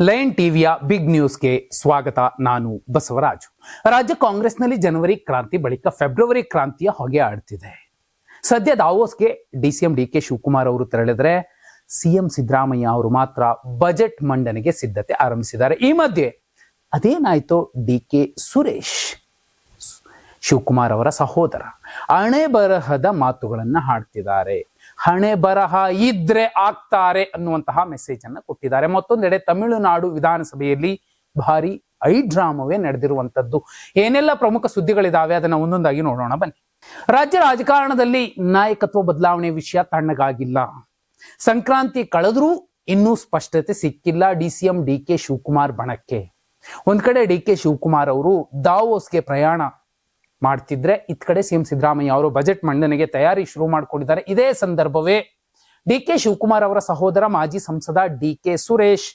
Lion ಟಿವಿಯ big ನ್ಯೂಸ್ಗೆ ಸ್ವಾಗತ ನಾನು ಬಸವರಾಜು. ರಾಜ್ಯ ಕಾಂಗ್ರೆಸ್ನಲ್ಲಿ ಜನವರಿ ಕ್ರಾಂತಿ ಬಳಿಕ ಫೆಬ್ರವರಿ ಕ್ರಾಂತಿಯ ಹೊಗೆ ಆಡ್ತಿದೆ. ಸದ್ಯ ದಾವೋಸ್ಗೆ ಡಿಸಿಎಂ ಡಿ ಕೆ ಶಿವಕುಮಾರ್ ಅವರು ತೆರಳಿದ್ರೆ ಸಿಎಂ ಸಿದ್ದರಾಮಯ್ಯ ಅವರು ಮಾತ್ರ ಬಜೆಟ್ ಮಂಡನೆಗೆ ಸಿದ್ಧತೆ ಆರಂಭಿಸಿದ್ದಾರೆ. ಈ ಮಧ್ಯೆ ಅದೇನಾಯ್ತು ಡಿ ಕೆ ಸುರೇಶ್. ಶಿವಕುಮಾರ್ ಅವರ ಸಹೋದರ. ಹಣೆ ಬರಹದ ಮಾತುಗಳನ್ನ ಹಾಡ್ತಿದ್ದಾರೆ. ಹಣೆ ಬರಹ ಇದ್ರೆ ಆಗ್ತಾರೆ ಅನ್ನುವಂತಹ ಮೆಸೇಜ್ ಅನ್ನು ಕೊಟ್ಟಿದ್ದಾರೆ. ಮತ್ತೊಂದೆಡೆ ತಮಿಳುನಾಡು ವಿಧಾನಸಭೆಯಲ್ಲಿ ಭಾರಿ ಐ ಡ್ರಾಮವೇ ನಡೆದಿರುವಂತದ್ದು. ಏನೆಲ್ಲ ಪ್ರಮುಖ ಸುದ್ದಿಗಳಿದಾವೆ ಅದನ್ನ ಒಂದೊಂದಾಗಿ ನೋಡೋಣ ಬನ್ನಿ. ರಾಜ್ಯ ರಾಜಕಾರಣದಲ್ಲಿ ನಾಯಕತ್ವ ಬದಲಾವಣೆ ವಿಷಯ ತಣ್ಣಗಾಗಿಲ್ಲ. ಸಂಕ್ರಾಂತಿ ಕಳೆದ್ರೂ ಇನ್ನೂ ಸ್ಪಷ್ಟತೆ ಸಿಕ್ಕಿಲ್ಲ D C M, D K Shivakumar ಬಣಕ್ಕೆ. ಒಂದ್ ಕಡೆ ಡಿ ಕೆ ಶಿವಕುಮಾರ್ ಅವರು ದಾವೋಸ್ಗೆ ಪ್ರಯಾಣ ಮಾಡ್ತಿದ್ರೆ ಇತ್ ಕಡೆ ಸಿಎಂ ಸಿದ್ದರಾಮಯ್ಯ ಅವರು ಬಜೆಟ್ ಮಂಡನೆಗೆ ತಯಾರಿ ಶುರು ಮಾಡಿಕೊಂಡಿದ್ದಾರೆ. ಇದೇ ಸಂದರ್ಭವೇ ಡಿ ಕೆ ಶಿವಕುಮಾರ್ ಅವರ ಸಹೋದರ, ಮಾಜಿ ಸಂಸದ ಡಿ ಕೆ ಸುರೇಶ್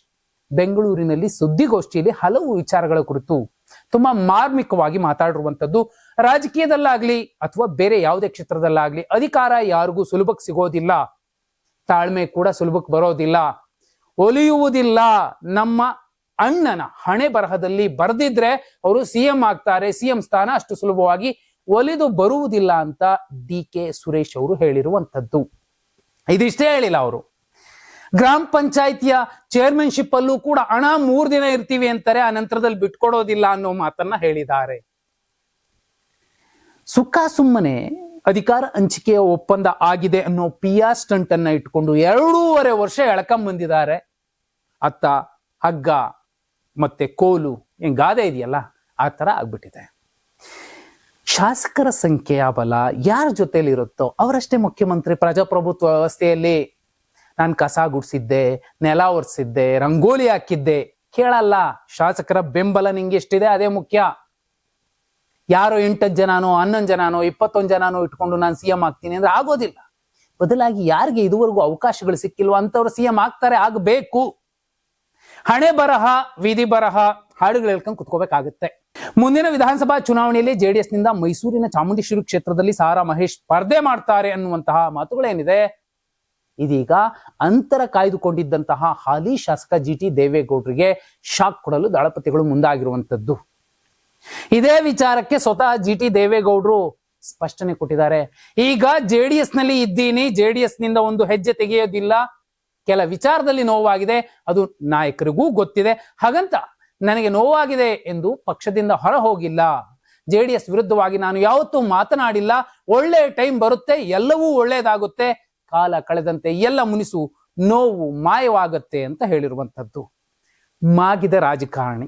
ಬೆಂಗಳೂರಿನಲ್ಲಿ ಸುದ್ದಿಗೋಷ್ಠಿಯಲ್ಲಿ ಹಲವು ವಿಚಾರಗಳ ಕುರಿತು ತುಂಬಾ ಮಾರ್ಮಿಕವಾಗಿ ಮಾತಾಡಿರುವಂತದ್ದು, ರಾಜಕೀಯದಲ್ಲಾಗ್ಲಿ ಅಥವಾ ಬೇರೆ ಯಾವುದೇ ಕ್ಷೇತ್ರದಲ್ಲಾಗ್ಲಿ ಅಧಿಕಾರ ಯಾರಿಗೂ ಸುಲಭಕ್ಕೆ ಸಿಗೋದಿಲ್ಲ. ತಾಳ್ಮೆ ಕೂಡ ಸುಲಭಕ್ಕೆ ಬರೋದಿಲ್ಲ. ಒಲಿಯುವುದಿಲ್ಲ. ನಮ್ಮ ಅಣ್ಣನ ಹಣೆ ಬರಹದಲ್ಲಿ ಬರೆದಿದ್ರೆ ಅವರು ಸಿಎಂ ಆಗ್ತಾರೆ ಸಿಎಂ ಸ್ಥಾನ ಅಷ್ಟು ಸುಲಭವಾಗಿ ಒಲಿದು ಬರುವುದಿಲ್ಲ ಅಂತ ಡಿ ಕೆ ಸುರೇಶ್ ಅವರು ಹೇಳಿರುವಂತದ್ದು ಇದಿಷ್ಟೇ ಹೇಳಿಲ್ಲ ಅವರು. ಗ್ರಾಮ ಪಂಚಾಯಿತಿಯ ಚೇರ್ಮನ್ಶಿಪ್ ಅಲ್ಲೂ ಕೂಡ ಹಣ ಮೂರ್ ದಿನ ಇರ್ತೀವಿ ಅಂತಾರೆ, ಆ ನಂತರದಲ್ಲಿ ಬಿಟ್ಕೊಡೋದಿಲ್ಲ ಅನ್ನೋ ಮಾತನ್ನ ಹೇಳಿದ್ದಾರೆ. ಸುಖ ಸುಮ್ಮನೆ ಅಧಿಕಾರ ಹಂಚಿಕೆಯ ಒಪ್ಪಂದ ಆಗಿದೆ ಅನ್ನೋ ಪಿಯಾ ಸ್ಟಂಟ್ ಅನ್ನ ಇಟ್ಕೊಂಡು ಎರಡೂವರೆ ವರ್ಷ ಎಳ್ಕೊಂಡ್ ಬಂದಿದ್ದಾರೆ ಅತ್ತ ಹಗ್ಗ ಮತ್ತೆ ಕೋಲು ಏನ್ ಗಾದೆ ಇದೆಯಲ್ಲ, ಆ ತರ ಆಗ್ಬಿಟ್ಟಿದೆ. ಶಾಸಕರ ಸಂಖ್ಯೆಯ ಬಲ ಯಾರ ಜೊತೆಯಲ್ಲಿ ಇರುತ್ತೋ ಅವರಷ್ಟೇ ಮುಖ್ಯಮಂತ್ರಿ ಪ್ರಜಾಪ್ರಭುತ್ವ ವ್ಯವಸ್ಥೆಯಲ್ಲಿ. ನಾನು ಕಸ ಗುಡಿಸಿದ್ದೆ, ನೆಲ ಒರೆಸಿದ್ದೆ, ರಂಗೋಲಿ ಹಾಕಿದ್ದೆ. ಕೇಳಲ್ಲ, ಶಾಸಕರ ಬೆಂಬಲ ನಿಂಗೆ ಎಷ್ಟಿದೆ ಅದೇ ಮುಖ್ಯ. ಯಾರೋ ಎಂಟತ್ತು ಜನನೋ, ಹನ್ನೊಂದು ಜನನೋ, ಇಪ್ಪತ್ತೊಂದು ಜನನೋ ಇಟ್ಕೊಂಡು ನಾನು ಸಿಎಂ ಆಗ್ತೀನಿ ಅಂದ್ರೆ ಆಗೋದಿಲ್ಲ. ಬದಲಾಗಿ ಯಾರಿಗೆ ಇದುವರೆಗೂ ಅವಕಾಶಗಳು ಸಿಕ್ಕಿಲ್ವೋ ಅಂತವ್ರು ಸಿಎಂ ಆಗ್ತಾರೆ, ಆಗಬೇಕು. ಹಣೆ ಬರಹ, ವಿಧಿ ಬರಹ ಹಾಡುಗಳು ಹೇಳ್ಕೊಂಡು ಕುತ್ಕೋಬೇಕಾಗುತ್ತೆ. ಮುಂದಿನ ವಿಧಾನಸಭಾ ಚುನಾವಣೆಯಲ್ಲಿ ಜೆಡಿಎಸ್ನಿಂದ ಮೈಸೂರಿನ ಚಾಮುಂಡೇಶ್ವರಿ ಕ್ಷೇತ್ರದಲ್ಲಿ ಸಾರಾ ಮಹೇಶ್ ಸ್ಪರ್ಧೆ ಮಾಡ್ತಾರೆ ಅನ್ನುವಂತಹ ಮಾತುಗಳೇನಿದೆ? ಇದೀಗ ಅಂತರ ಕಾಯ್ದುಕೊಂಡಿದ್ದಂತಹ ಹಾಲಿ ಶಾಸಕ ಜಿ ಟಿ ದೇವೇಗೌಡರಿಗೆ ಶಾಕ್ ಕೊಡಲು ದಳಪತಿಗಳು ಮುಂದಾಗಿರುವಂತದ್ದು ಇದೇ ವಿಚಾರಕ್ಕೆ ಸ್ವತಃ ಜಿ ಟಿ ದೇವೇಗೌಡರು ಸ್ಪಷ್ಟನೆ ಕೊಟ್ಟಿದ್ದಾರೆ. ಈಗ ಜೆಡಿಎಸ್ನಲ್ಲಿ ಇದ್ದೀನಿ ಜೆಡಿಎಸ್ನಿಂದ ಒಂದು ಹೆಜ್ಜೆ ತೆಗೆಯೋದಿಲ್ಲ ಕೆಲ ವಿಚಾರದಲ್ಲಿ ನೋವಾಗಿದೆ, ಅದು ನಾಯಕರಿಗೂ ಗೊತ್ತಿದೆ. ಹಾಗಂತ ನನಗೆ ನೋವಾಗಿದೆ ಎಂದು ಪಕ್ಷದಿಂದ ಹೊರ ಹೋಗಿಲ್ಲ ಜೆಡಿಎಸ್ ವಿರುದ್ಧವಾಗಿ ನಾನು ಯಾವತ್ತೂ ಮಾತನಾಡಿಲ್ಲ. ಒಳ್ಳೆ ಟೈಮ್ ಬರುತ್ತೆ, ಎಲ್ಲವೂ ಒಳ್ಳೆಯದಾಗುತ್ತೆ. ಕಾಲ ಕಳೆದಂತೆ ಎಲ್ಲ ಮುನಿಸು ನೋವು ಮಾಯವಾಗುತ್ತೆ ಅಂತ ಹೇಳಿರುವಂಥದ್ದು. ಮಾಗಿದ ರಾಜಕಾರಣಿ.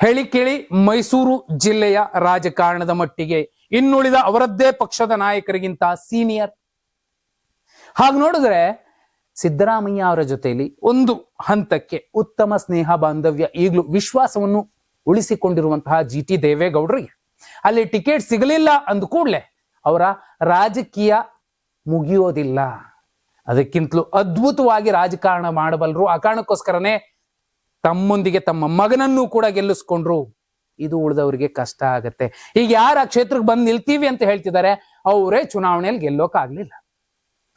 ಹೇಳಿ ಕೇಳಿ ಮೈಸೂರು ಜಿಲ್ಲೆಯ ರಾಜಕಾರಣದ ಮಟ್ಟಿಗೆ ಇನ್ನುಳಿದ ಅವರದ್ದೇ ಪಕ್ಷದ ನಾಯಕರಿಗಿಂತ ಸೀನಿಯರ್. ಹಾಗೆ ನೋಡಿದ್ರೆ ಸಿದ್ದರಾಮಯ್ಯ ಅವರ ಜೊತೆಯಲ್ಲಿ ಒಂದು ಹಂತಕ್ಕೆ ಉತ್ತಮ ಸ್ನೇಹ ಬಾಂಧವ್ಯ, ಈಗಲೂ ವಿಶ್ವಾಸವನ್ನು ಉಳಿಸಿಕೊಂಡಿರುವಂತಹ ಜಿ ಟಿ ದೇವೇಗೌಡರಿಗೆ. ಅಲ್ಲಿ ಟಿಕೆಟ್ ಸಿಗಲಿಲ್ಲ ಅಂದ ಕೂಡಲೇ ಅವರ ರಾಜಕೀಯ ಮುಗಿಯೋದಿಲ್ಲ. ಅದಕ್ಕಿಂತಲೂ ಅದ್ಭುತವಾಗಿ ರಾಜಕಾರಣ ಮಾಡಬಲ್ಲರು. ಆ ಕಾರಣಕ್ಕೋಸ್ಕರನೇ ತಮ್ಮೊಂದಿಗೆ ತಮ್ಮ ಮಗನನ್ನು ಕೂಡ ಗೆಲ್ಲಿಸ್ಕೊಂಡ್ರು. ಇದು ಉಳಿದವರಿಗೆ ಕಷ್ಟ ಆಗತ್ತೆ. ಈಗ ಯಾರು ಆ ಕ್ಷೇತ್ರಕ್ಕೆ ಬಂದು ನಿಲ್ತೀವಿ ಅಂತ ಹೇಳ್ತಿದ್ದಾರೆ, ಅವರೇ ಚುನಾವಣೆಯಲ್ಲಿ ಗೆಲ್ಲೋಕಾಗ್ಲಿಲ್ಲ.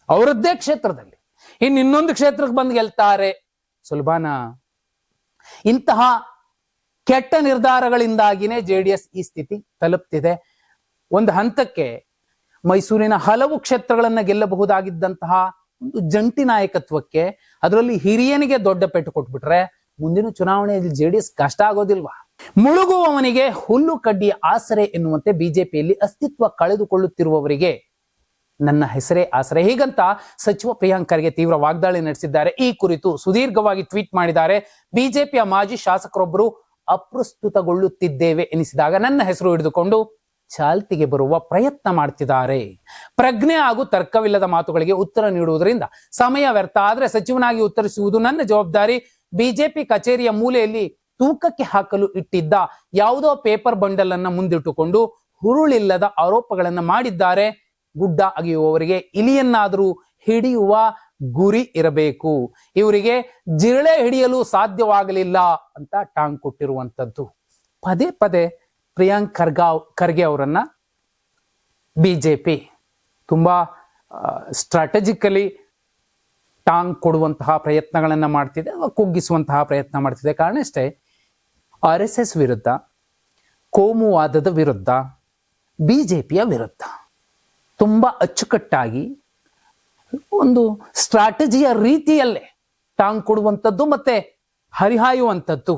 ಅವರದ್ದೇ ಕ್ಷೇತ್ರದಲ್ಲಿ. ಇನ್ನು ಇನ್ನೊಂದು ಕ್ಷೇತ್ರಕ್ಕೆ ಬಂದು ಗೆಲ್ತಾರೆ. ಸುಲಭಾನ. ಇಂತಹ ಕೆಟ್ಟ ನಿರ್ಧಾರಗಳಿಂದಾಗಿನೇ ಜೆ ಡಿ ಎಸ್ ಈ ಸ್ಥಿತಿ ತಲುಪ್ತಿದೆ. ಒಂದು ಹಂತಕ್ಕೆ ಮೈಸೂರಿನ ಹಲವು ಕ್ಷೇತ್ರಗಳನ್ನ ಗೆಲ್ಲಬಹುದಾಗಿದ್ದಂತಹ ಒಂದು ಜಂಟಿ ನಾಯಕತ್ವಕ್ಕೆ ಅದರಲ್ಲಿ ಹಿರಿಯನಿಗೆ ದೊಡ್ಡ ಪೆಟ್ಟು ಕೊಟ್ಬಿಟ್ರೆ ಮುಂದಿನ ಚುನಾವಣೆಯಲ್ಲಿ ಜೆ ಡಿ ಎಸ್ ಕಷ್ಟ ಆಗೋದಿಲ್ವಾ? ಮುಳುಗುವವನಿಗೆ ಹುಲ್ಲು ಕಡ್ಡಿಯ ಆಸರೆ ಎನ್ನುವಂತೆ ಬಿಜೆಪಿಯಲ್ಲಿ ಅಸ್ತಿತ್ವ ಕಳೆದುಕೊಳ್ಳುತ್ತಿರುವವರಿಗೆ ನನ್ನ ಹೆಸರೇ ಆಸರೆ. ಹೀಗಂತ ಸಚಿವ ಪ್ರಿಯಾಂಕ್ ಖರ್ಗೆ ತೀವ್ರ ವಾಗ್ದಾಳಿ ನಡೆಸಿದ್ದಾರೆ. ಈ ಕುರಿತು ಸುದೀರ್ಘವಾಗಿ ಟ್ವೀಟ್ ಮಾಡಿದ್ದಾರೆ. ಬಿಜೆಪಿಯ ಮಾಜಿ ಶಾಸಕರೊಬ್ಬರು ಅಪ್ರಸ್ತುತಗೊಳ್ಳುತ್ತಿದ್ದೇವೆ ಎನಿಸಿದಾಗ ನನ್ನ ಹೆಸರು ಹಿಡಿದುಕೊಂಡು ಚಾಲ್ತಿಗೆ ಬರುವ ಪ್ರಯತ್ನ ಮಾಡ್ತಿದ್ದಾರೆ. ಪ್ರಜ್ಞೆ ಹಾಗೂ ತರ್ಕವಿಲ್ಲದ ಮಾತುಗಳಿಗೆ ಉತ್ತರ ನೀಡುವುದರಿಂದ ಸಮಯ ವ್ಯರ್ಥ. ಆದರೆ ಸಚಿವನಾಗಿ ಉತ್ತರಿಸುವುದು ನನ್ನ ಜವಾಬ್ದಾರಿ. ಬಿಜೆಪಿ ಕಚೇರಿಯ ಮೂಲೆಯಲ್ಲಿ ತೂಕಕ್ಕೆ ಹಾಕಲು ಇಟ್ಟಿದ್ದ ಯಾವುದೋ ಪೇಪರ್ ಬಂಡಲ್ ಅನ್ನ ಮುಂದಿಟ್ಟುಕೊಂಡು ಹುರುಳಿಲ್ಲದ ಆರೋಪಗಳನ್ನು ಮಾಡಿದ್ದಾರೆ. ಗುಡ್ಡ ಅಗೆಯುವವರಿಗೆ ಇಲಿಯನ್ನಾದರೂ ಹಿಡಿಯುವ ಗುರಿ ಇರಬೇಕು. ಇವರಿಗೆ ಜಿರಳೆ ಹಿಡಿಯಲು ಸಾಧ್ಯವಾಗಲಿಲ್ಲ ಅಂತ ಟಾಂಗ್ ಕೊಟ್ಟಿರುವಂಥದ್ದು ಪದೇ ಪದೇ ಪ್ರಿಯಾಂಕ್ ಖರ್ಗಾವ್ ಖರ್ಗೆ ಅವರನ್ನ ಬಿಜೆಪಿ ತುಂಬಾ ಸ್ಟ್ರಾಟಜಿಕಲಿ ಟಾಂಗ್ ಕೊಡುವಂತಹ ಪ್ರಯತ್ನಗಳನ್ನು ಮಾಡ್ತಿದೆ, ಅಥವಾ ಕುಗ್ಗಿಸುವಂತಹ ಪ್ರಯತ್ನ ಮಾಡ್ತಿದೆ. ಕಾರಣ ಅಷ್ಟೇ ಆರ್ ಎಸ್ ಎಸ್ ವಿರುದ್ಧ, ಕೋಮುವಾದದ ವಿರುದ್ಧ, ಬಿಜೆಪಿಯ ವಿರುದ್ಧ. ತುಂಬಾ ಅಚ್ಚುಕಟ್ಟಾಗಿ ಒಂದು ಸ್ಟ್ರಾಟಜಿಯ ರೀತಿಯಲ್ಲೇ ಟಾಂಗ್ ಕೊಡುವಂಥದ್ದು ಮತ್ತೆ ಹರಿಹಾಯುವಂಥದ್ದು.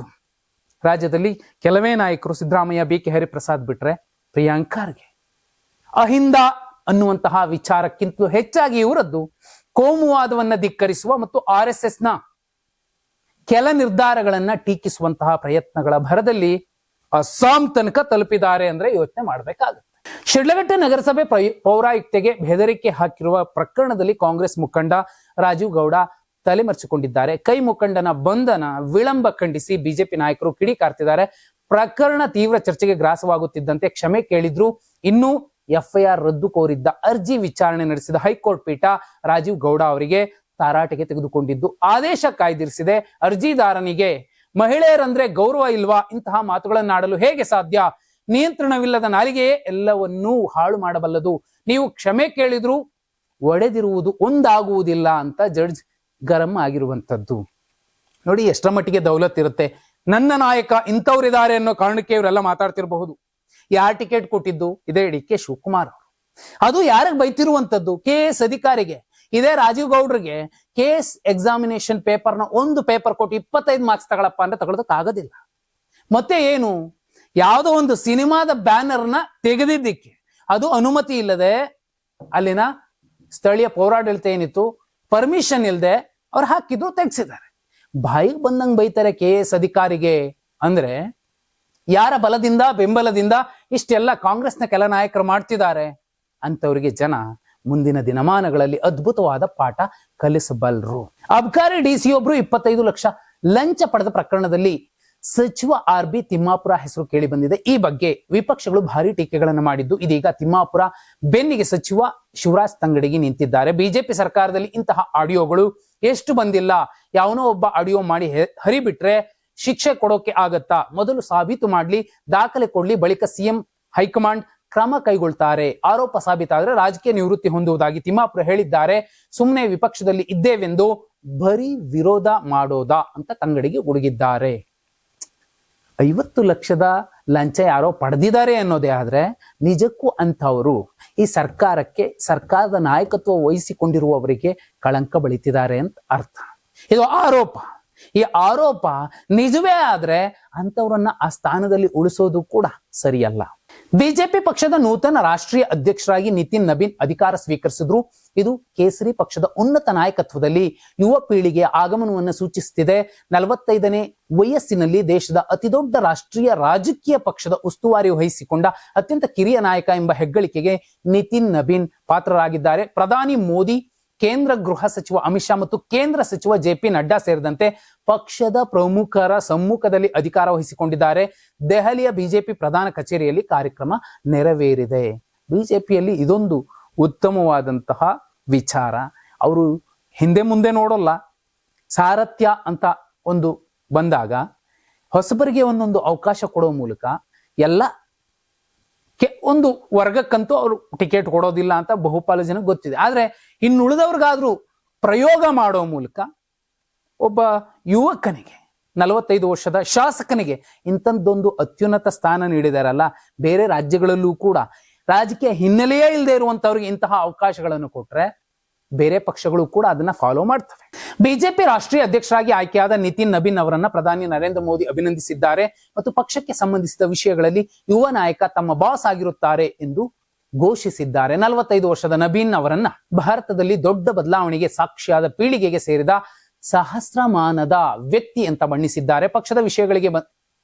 ರಾಜ್ಯದಲ್ಲಿ ಕೆಲವೇ ನಾಯಕರು ಸಿದ್ದರಾಮಯ್ಯ, ಬಿ ಕೆ ಹರಿಪ್ರಸಾದ್ ಬಿಟ್ರೆ ಪ್ರಿಯಾಂಕ್ ಖರ್ಗೆ. ಅಹಿಂದ ಅನ್ನುವಂತಹ ವಿಚಾರಕ್ಕಿಂತಲೂ ಹೆಚ್ಚಾಗಿ ಇವರದ್ದು ಕೋಮುವಾದವನ್ನು ಧಿಕ್ಕರಿಸುವ ಮತ್ತು ಆರ್ ಎಸ್ ಎಸ್ನ ಕೆಲ ನಿರ್ಧಾರಗಳನ್ನ ಟೀಕಿಸುವಂತಹ ಪ್ರಯತ್ನಗಳ ಭರದಲ್ಲಿ ಅಸ್ಸಾಂ ತನಕ ತಲುಪಿದ್ದಾರೆ ಅಂದ್ರೆ ಯೋಚನೆ ಮಾಡಬೇಕಾಗುತ್ತೆ. ಶಿಡ್ಲಘಟ್ಟ ನಗರಸಭೆ ಪ್ರಯು- ಪೌರಾಯುಕ್ತೆಗೆ ಬೆದರಿಕೆ ಹಾಕಿರುವ ಪ್ರಕರಣದಲ್ಲಿ ಕಾಂಗ್ರೆಸ್ ಮುಖಂಡ ರಾಜೀವ್ ಗೌಡ ತಲೆಮರೆಸಿಕೊಂಡಿದ್ದಾರೆ. ಕೈ ಮುಖಂಡನ ಬಂಧನ ವಿಳಂಬ ಖಂಡಿಸಿ ಬಿಜೆಪಿ ನಾಯಕರು ಕಿಡಿಕಾರ್ತಿದ್ದಾರೆ. ಪ್ರಕರಣ ತೀವ್ರ ಚರ್ಚೆಗೆ ಗ್ರಾಸವಾಗುತ್ತಿದ್ದಂತೆ ಕ್ಷಮೆ ಕೇಳಿದ್ರು. ಇನ್ನೂ ಎಫ್ಐಆರ್ ರದ್ದು ಕೋರಿದ್ದ ಅರ್ಜಿ ವಿಚಾರಣೆ ನಡೆಸಿದ ಹೈಕೋರ್ಟ್ ಪೀಠ ರಾಜೀವ್ ಗೌಡ ಅವರಿಗೆ ತಾರಾಟೆಗೆ ತೆಗೆದುಕೊಂಡಿದ್ದು. ಆದೇಶ ಕಾಯ್ದಿರಿಸಿದೆ. ಅರ್ಜಿದಾರನಿಗೆ ಮಹಿಳೆಯರಂದ್ರೆ ಗೌರವ ಇಲ್ವಾ? ಇಂತಹ ಮಾತುಗಳನ್ನಾಡಲು ಹೇಗೆ ಸಾಧ್ಯ? ನಿಯಂತ್ರಣವಿಲ್ಲದ ನಾಲಿಗೆಯೇ ಎಲ್ಲವನ್ನೂ ಹಾಳು ಮಾಡಬಲ್ಲದು. ನೀವು ಕ್ಷಮೆ ಕೇಳಿದ್ರು ಒಡೆದಿರುವುದು ಒಂದಾಗುವುದಿಲ್ಲ ಅಂತ ಜಡ್ಜ್ ಗರಂ ಆಗಿರುವಂತದ್ದು ನೋಡಿ ಎಷ್ಟರ ಮಟ್ಟಿಗೆ ದೌಲತ್ ಇರುತ್ತೆ. ನನ್ನ ನಾಯಕ ಇಂಥವ್ರಿದ್ದಾರೆ ಅನ್ನೋ ಕಾರಣಕ್ಕೆ ಇವರೆಲ್ಲ ಮಾತಾಡ್ತಿರಬಹುದು. ಯಾರ್ ಟಿಕೆಟ್ ಕೊಟ್ಟಿದ್ದು? ಇದೇ ಡಿ ಕೆ ಶಿವಕುಮಾರ್ ಅವರು. ಅದು ಯಾರಿಗೆ ಬೈತಿರುವಂಥದ್ದು? ಕೆ ಎಸ್ ಅಧಿಕಾರಿಗೆ. ಇದೇ ರಾಜೀವ್ ಗೌಡ್ರಿಗೆ ಕೆ ಎಸ್ ಎಕ್ಸಾಮಿನೇಷನ್ ಪೇಪರ್ನ ಒಂದು ಪೇಪರ್ ಕೊಟ್ಟು ಇಪ್ಪತ್ತೈದು ಮಾರ್ಕ್ಸ್ ತಗೊಳಪ್ಪ ಅಂದ್ರೆ ತಗೊಳೋದಕ್ಕಾಗೋದಿಲ್ಲ. ಮತ್ತೆ ಏನು? ಯಾವುದೋ ಒಂದು ಸಿನಿಮಾದ ಬ್ಯಾನರ್ನ ತೆಗೆದಿದ್ದಕ್ಕೆ. ಅದು ಅನುಮತಿ ಇಲ್ಲದೆ ಅಲ್ಲಿನ ಸ್ಥಳೀಯ ಪೌರಾಡಳಿತ ಏನಿತ್ತು, ಪರ್ಮಿಷನ್ ಇಲ್ಲದೆ ಅವ್ರು ಹಾಕಿದ್ದು ತೆಗೆಸಿದ್ದಾರೆ. ಬಾಯಿಗೆ ಬಂದಂಗೆ ಬೈತಾರೆ ಕೆ ಎಸ್ ಅಧಿಕಾರಿಗೆ ಅಂದ್ರೆ ಯಾರ ಬಲದಿಂದ, ಬೆಂಬಲದಿಂದ ಇಷ್ಟೆಲ್ಲ ಕಾಂಗ್ರೆಸ್ನ ಕೆಲ ನಾಯಕರು ಮಾಡ್ತಿದ್ದಾರೆ ಅಂತವರಿಗೆ ಜನ ಮುಂದಿನ ದಿನಮಾನಗಳಲ್ಲಿ ಅದ್ಭುತವಾದ ಪಾಠ ಕಲಿಸಬಲ್ರು. ಅಬ್ಕಾರಿ ಡಿ ಸಿ ಒಬ್ರು ಇಪ್ಪತ್ತೈದು ಲಕ್ಷ ಲಂಚ ಪಡೆದ ಪ್ರಕರಣದಲ್ಲಿ ಸಚಿವ ಆರ್ ಬಿ ತಿಮ್ಮಾಪುರ ಹೆಸರು ಕೇಳಿ ಬಂದಿದೆ. ಈ ಬಗ್ಗೆ ವಿಪಕ್ಷಗಳು ಭಾರಿ ಟೀಕೆಗಳನ್ನು ಮಾಡಿದ್ದು ಇದೀಗ ತಿಮ್ಮಾಪುರ ಬೆನ್ನಿಗೆ ಸಚಿವ ಶಿವರಾಜ್ ತಂಗಡಿಗೆ ನಿಂತಿದ್ದಾರೆ. ಬಿಜೆಪಿ ಸರ್ಕಾರದಲ್ಲಿ ಇಂತಹ ಆಡಿಯೋಗಳು ಎಷ್ಟು ಬಂದಿಲ್ಲ? ಯಾವನೋ ಒಬ್ಬ ಆಡಿಯೋ ಮಾಡಿ ಹರಿಬಿಟ್ರೆ ಶಿಕ್ಷೆ ಕೊಡೋಕೆ ಆಗತ್ತಾ? ಮೊದಲು ಸಾಬೀತು ಮಾಡ್ಲಿ, ದಾಖಲೆ ಕೊಡ್ಲಿ, ಬಳಿಕ ಸಿಎಂ ಹೈಕಮಾಂಡ್ ಕ್ರಮ ಕೈಗೊಳ್ತಾರೆ. ಆರೋಪ ಸಾಬೀತಾದ್ರೆ ರಾಜಕೀಯ ನಿವೃತ್ತಿ ಹೊಂದುವುದಾಗಿ ತಿಮ್ಮಾಪುರ ಹೇಳಿದ್ದಾರೆ. ಸುಮ್ಮನೆ ವಿಪಕ್ಷದಲ್ಲಿ ಇದ್ದೇವೆಂದು ಬರೀ ವಿರೋಧ ಮಾಡೋದಾ ಅಂತ ತಂಗಡಿಗೆ ಗುಡುಗಿದ್ದಾರೆ. ಐವತ್ತು ಲಕ್ಷದ ಲಂಚ ಯಾರೋ ಪಡೆದಿದ್ದಾರೆ ಅನ್ನೋದೇ ಆದ್ರೆ ನಿಜಕ್ಕೂ ಅಂಥವರು ಈ ಸರ್ಕಾರಕ್ಕೆ, ಸರ್ಕಾರದ ನಾಯಕತ್ವ ವಹಿಸಿಕೊಂಡಿರುವವರಿಗೆ ಕಳಂಕ ಬಳಿತಿದ್ದಾರೆ ಅಂತ ಅರ್ಥ. ಇದು ಆರೋಪ. ಈ ಆರೋಪ ನಿಜವೇ ಆದ್ರೆ ಅಂಥವ್ರನ್ನ ಆ ಸ್ಥಾನದಲ್ಲಿ ಉಳಿಸೋದು ಕೂಡ ಸರಿಯಲ್ಲ. ಬಿಜೆಪಿ ಪಕ್ಷದ ನೂತನ ರಾಷ್ಟ್ರೀಯ ಅಧ್ಯಕ್ಷರಾಗಿ ನಿತಿನ್ ನಬೀನ್ ಅಧಿಕಾರ ಸ್ವೀಕರಿಸಿದ್ರು. ಇದು ಕೇಸರಿ ಪಕ್ಷದ ಉನ್ನತ ನಾಯಕತ್ವದಲ್ಲಿ ಯುವ ಪೀಳಿಗೆಯ ಆಗಮನವನ್ನು ಸೂಚಿಸುತ್ತಿದೆ ನಲವತ್ತೈದನೇ ವಯಸ್ಸಿನಲ್ಲಿ ದೇಶದ ಅತಿದೊಡ್ಡ ರಾಷ್ಟ್ರೀಯ ರಾಜಕೀಯ ಪಕ್ಷದ ಉಸ್ತುವಾರಿ ವಹಿಸಿಕೊಂಡ ಅತ್ಯಂತ ಕಿರಿಯ ನಾಯಕ ಎಂಬ ಹೆಗ್ಗಳಿಕೆಗೆ ನಿತಿನ್ ನಬೀನ್ ಪಾತ್ರರಾಗಿದ್ದಾರೆ. ಪ್ರಧಾನಿ ಮೋದಿ ಕೇಂದ್ರ ಗೃಹ ಸಚಿವ ಅಮಿತ್ ಶಾ ಮತ್ತು ಕೇಂದ್ರ ಸಚಿವ ಜೆ ಪಿ ನಡ್ಡಾ ಸೇರಿದಂತೆ ಪಕ್ಷದ ಪ್ರಮುಖರ ಸಮ್ಮುಖದಲ್ಲಿ ಅಧಿಕಾರ ವಹಿಸಿಕೊಂಡಿದ್ದಾರೆ. ದೆಹಲಿಯ ಬಿಜೆಪಿ ಪ್ರಧಾನ ಕಚೇರಿಯಲ್ಲಿ ಕಾರ್ಯಕ್ರಮ ನೆರವೇರಿದೆ. ಬಿಜೆಪಿಯಲ್ಲಿ ಇದೊಂದು ಉತ್ತಮವಾದಂತಹ ವಿಚಾರ. ಅವರು ಹಿಂದೆ ಮುಂದೆ ನೋಡೋಲ್ಲ. ಸಾರಥ್ಯ ಅಂತ ಒಂದು ಬಂದಾಗ ಹೊಸಬರಿಗೆ ಒಂದೊಂದು ಅವಕಾಶ ಕೊಡೋ ಮೂಲಕ ಎಲ್ಲ ಒಂದು ವರ್ಗಕ್ಕಂತೂ ಅವರು ಟಿಕೆಟ್ ಕೊಡೋದಿಲ್ಲ ಅಂತ ಬಹುಪಾಲು ಜನ ಗೊತ್ತಿದೆ. ಆದ್ರೆ ಇನ್ನುಳಿದವ್ರಿಗಾದ್ರೂ ಪ್ರಯೋಗ ಮಾಡೋ ಮೂಲಕ ಒಬ್ಬ ಯುವಕನಿಗೆ, ನಲವತ್ತೈದು ವರ್ಷದ ಶಾಸಕನಿಗೆ ಇಂಥದ್ದೊಂದು ಅತ್ಯುನ್ನತ ಸ್ಥಾನ ನೀಡಿದಾರಲ್ಲ, ಬೇರೆ ರಾಜ್ಯಗಳಲ್ಲೂ ಕೂಡ ರಾಜಕೀಯ ಹಿನ್ನೆಲೆಯೇ ಇಲ್ಲದೆ ಇರುವಂತವ್ರಿಗೆ ಇಂತಹ ಅವಕಾಶಗಳನ್ನು ಕೊಟ್ರೆ ಬೇರೆ ಪಕ್ಷಗಳು ಕೂಡ ಅದನ್ನ ಫಾಲೋ ಮಾಡ್ತವೆ. ಬಿಜೆಪಿ ರಾಷ್ಟ್ರೀಯ ಅಧ್ಯಕ್ಷರಾಗಿ ಆಯ್ಕೆಯಾದ ನಿತಿನ್ ನಬೀನ್ ಅವರನ್ನ ಪ್ರಧಾನಿ ನರೇಂದ್ರ ಮೋದಿ ಅಭಿನಂದಿಸಿದ್ದಾರೆ ಮತ್ತು ಪಕ್ಷಕ್ಕೆ ಸಂಬಂಧಿಸಿದ ವಿಷಯಗಳಲ್ಲಿ ಯುವ ನಾಯಕ ತಮ್ಮ ಬಾಸ್ ಆಗಿರುತ್ತಾರೆ ಎಂದು ಘೋಷಿಸಿದ್ದಾರೆ. ನಲವತ್ತೈದು ವರ್ಷದ ನಬೀನ್ ಅವರನ್ನ ಭಾರತದಲ್ಲಿ ದೊಡ್ಡ ಬದಲಾವಣೆಗೆ ಸಾಕ್ಷಿಯಾದ ಪೀಳಿಗೆಗೆ ಸೇರಿದ ಸಹಸ್ರಮಾನದ ವ್ಯಕ್ತಿ ಅಂತ ಬಣ್ಣಿಸಿದ್ದಾರೆ. ಪಕ್ಷದ ವಿಷಯಗಳಿಗೆ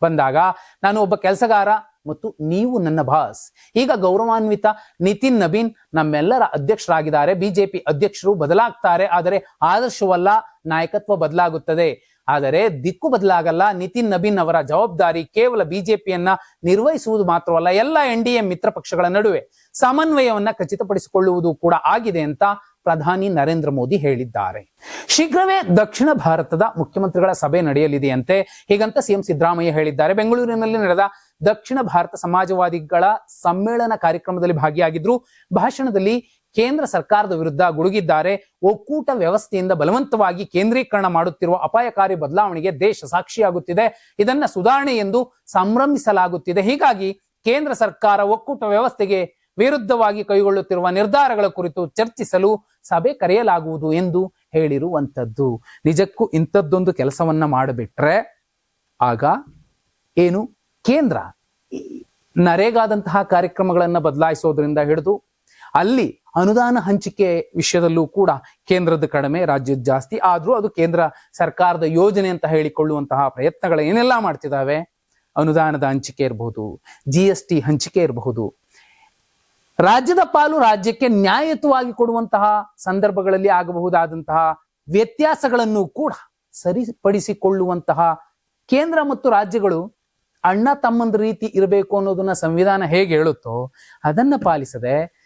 ಬಂದಾಗ, ನಾನು ಒಬ್ಬ ಕೆಲಸಗಾರ ಮತ್ತು ನೀವು ನನ್ನ ಬಾಸ್. ಈಗ ಗೌರವಾನ್ವಿತ ನಿತಿನ್ ನಬೀನ್ ನಮ್ಮೆಲ್ಲರ ಅಧ್ಯಕ್ಷರಾಗಿದ್ದಾರೆ. ಬಿಜೆಪಿ ಅಧ್ಯಕ್ಷರು ಬದಲಾಗ್ತಾರೆ. ಆದರೆ ಆದರ್ಶವಲ್ಲ, ನಾಯಕತ್ವ ಬದಲಾಗುತ್ತದೆ. ಆದರೆ ದಿಕ್ಕು ಬದಲಾಗಲ್ಲ. ನಿತಿನ್ ನಬೀನ್ ಅವರ ಜವಾಬ್ದಾರಿ ಕೇವಲ ಬಿಜೆಪಿಯನ್ನ ನಿರ್ವಹಿಸುವುದು ಮಾತ್ರವಲ್ಲ, ಎಲ್ಲ ಎನ್ ಡಿ ಎ ಮಿತ್ರ ಪಕ್ಷಗಳ ನಡುವೆ ಸಮನ್ವಯವನ್ನ ಖಚಿತಪಡಿಸಿಕೊಳ್ಳುವುದು ಕೂಡ ಆಗಿದೆ ಅಂತ ಪ್ರಧಾನಿ ನರೇಂದ್ರ ಮೋದಿ ಹೇಳಿದ್ದಾರೆ. ಶೀಘ್ರವೇ ದಕ್ಷಿಣ ಭಾರತದ ಮುಖ್ಯಮಂತ್ರಿಗಳ ಸಭೆ ನಡೆಯಲಿದೆಯಂತೆ, ಹೀಗಂತ ಸಿಎಂ ಸಿದ್ದರಾಮಯ್ಯ ಹೇಳಿದ್ದಾರೆ. ಬೆಂಗಳೂರಿನಲ್ಲಿ ನಡೆದ ದಕ್ಷಿಣ ಭಾರತ ಸಮಾಜವಾದಿಗಳ ಸಮ್ಮೇಳನ ಕಾರ್ಯಕ್ರಮದಲ್ಲಿ ಭಾಗಿಯಾಗಿದ್ರು, ಭಾಷಣದಲ್ಲಿ ಕೇಂದ್ರ ಸರ್ಕಾರದ ವಿರುದ್ಧ ಗುಡುಗಿದ್ದಾರೆ. ಒಕ್ಕೂಟ ವ್ಯವಸ್ಥೆಯಿಂದ ಬಲವಂತವಾಗಿ ಕೇಂದ್ರೀಕರಣ ಮಾಡುತ್ತಿರುವ ಅಪಾಯಕಾರಿ ಬದಲಾವಣೆಗೆ ದೇಶ ಸಾಕ್ಷಿಯಾಗುತ್ತಿದೆ. ಇದನ್ನ ಸುಧಾರಣೆ ಎಂದು ಸಂಭ್ರಮಿಸಲಾಗುತ್ತಿದೆ. ಹೀಗಾಗಿ ಕೇಂದ್ರ ಸರ್ಕಾರ ಒಕ್ಕೂಟ ವ್ಯವಸ್ಥೆಗೆ ವಿರುದ್ಧವಾಗಿ ಕೈಗೊಳ್ಳುತ್ತಿರುವ ನಿರ್ಧಾರಗಳ ಕುರಿತು ಚರ್ಚಿಸಲು ಸಭೆ ಕರೆಯಲಾಗುವುದು ಎಂದು ಹೇಳಿರುವಂಥದ್ದು. ನಿಜಕ್ಕೂ ಇಂಥದ್ದೊಂದು ಕೆಲಸವನ್ನ ಮಾಡಿಬಿಟ್ರೆ ಆಗ ಏನು? ಕೇಂದ್ರ ನರೇಗಾದಂತಹ ಕಾರ್ಯಕ್ರಮಗಳನ್ನ ಬದಲಾಯಿಸೋದ್ರಿಂದ ಹಿಡಿದು ಅಲ್ಲಿ ಅನುದಾನ ಹಂಚಿಕೆ ವಿಷಯದಲ್ಲೂ ಕೂಡ ಕೇಂದ್ರದ ಕಡಿಮೆ ರಾಜ್ಯದ ಜಾಸ್ತಿ. ಆದ್ರೂ ಅದು ಕೇಂದ್ರ ಸರ್ಕಾರದ ಯೋಜನೆ ಅಂತ ಹೇಳಿಕೊಳ್ಳುವಂತಹ ಪ್ರಯತ್ನಗಳು ಏನೆಲ್ಲ ಮಾಡ್ತಿದ್ದಾವೆ ಅನುದಾನದ ಹಂಚಿಕೆ ಇರಬಹುದು ಜಿ ಎಸ್ ಟಿ ಹಂಚಿಕೆ ಇರಬಹುದು. ರಾಜ್ಯದ ಪಾಲು ರಾಜ್ಯಕ್ಕೆ ನ್ಯಾಯಯುತವಾಗಿ ಕೊಡುವಂತಹ ಸಂದರ್ಭಗಳಲ್ಲಿ ಆಗಬಹುದಾದಂತಹ ವ್ಯತ್ಯಾಸಗಳನ್ನು ಕೂಡ ಸರಿಪಡಿಸಿಕೊಳ್ಳುವಂತಹ ಕೇಂದ್ರ ಮತ್ತು ರಾಜ್ಯಗಳು ಅಣ್ಣ ತಮ್ಮಂದ ರೀತಿ ಇರಬೇಕು ಅನ್ನೋದನ್ನ ಸಂವಿಧಾನ ಹೇಗೆ ಹೇಳುತ್ತೋ ಅದನ್ನ ಪಾಲಿಸದೆ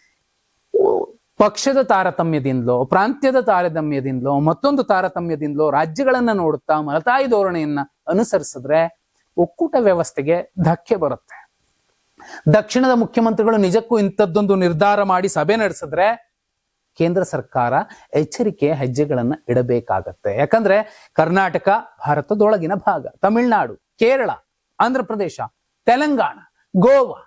ಪಕ್ಷದ ತಾರತಮ್ಯದಿಂದಲೋ, ಪ್ರಾಂತ್ಯದ ತಾರತಮ್ಯದಿಂದಲೋ, ಮತ್ತೊಂದು ತಾರತಮ್ಯದಿಂದಲೋ ರಾಜ್ಯಗಳನ್ನ ನೋಡುತ್ತಾ ಮಲತಾಯಿ ಧೋರಣೆಯನ್ನ ಅನುಸರಿಸಿದ್ರೆ ಒಕ್ಕೂಟ ವ್ಯವಸ್ಥೆಗೆ ಧಕ್ಕೆ ಬರುತ್ತೆ. ದಕ್ಷಿಣದ ಮುಖ್ಯಮಂತ್ರಿಗಳು ನಿಜಕ್ಕೂ ಇಂಥದ್ದೊಂದು ನಿರ್ಧಾರ ಮಾಡಿ ಸಭೆ ನಡೆಸಿದ್ರೆ ಕೇಂದ್ರ ಸರ್ಕಾರ ಎಚ್ಚರಿಕೆ ಹೆಜ್ಜೆಗಳನ್ನ ಇಡಬೇಕಾಗತ್ತೆ. ಯಾಕಂದ್ರೆ ಕರ್ನಾಟಕ ಭಾರತದೊಳಗಿನ ಭಾಗ, ತಮಿಳುನಾಡು, ಕೇರಳ ಆಂಧ್ರ ಪ್ರದೇಶ ತೆಲಂಗಾಣ, ಗೋವಾ.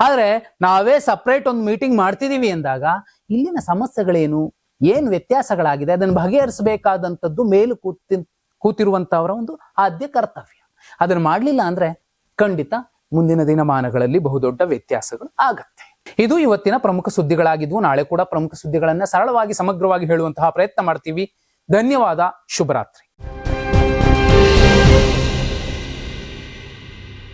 ಆದ್ರೆ ನಾವೇ ಸಪ್ರೇಟ್ ಒಂದು ಮೀಟಿಂಗ್ ಮಾಡ್ತಿದೀವಿ ಅಂದಾಗ ಇಲ್ಲಿನ ಸಮಸ್ಯೆಗಳೇನು? ಏನ್ ವ್ಯತ್ಯಾಸಗಳಾಗಿದೆ? ಅದನ್ನು ಬಗೆಹರಿಸಬೇಕಾದಂಥದ್ದು ಮೇಲು ಕೂತಿ ಕೂತಿರುವಂತವರ ಒಂದು ಆದ್ಯ ಕರ್ತವ್ಯ. ಅದನ್ನು ಮಾಡಲಿಲ್ಲ ಅಂದ್ರೆ ಖಂಡಿತ ಮುಂದಿನ ದಿನಮಾನಗಳಲ್ಲಿ ಬಹುದೊಡ್ಡ ವ್ಯತ್ಯಾಸಗಳು ಆಗತ್ತೆ. ಇದು ಇವತ್ತಿನ ಪ್ರಮುಖ ಸುದ್ದಿಗಳಾಗಿದ್ವು. ನಾಳೆ ಕೂಡ ಪ್ರಮುಖ ಸುದ್ದಿಗಳನ್ನ ಸರಳವಾಗಿ ಸಮಗ್ರವಾಗಿ ಹೇಳುವಂತಹ ಪ್ರಯತ್ನ ಮಾಡ್ತೀವಿ. ಧನ್ಯವಾದ. ಶುಭರಾತ್ರಿ.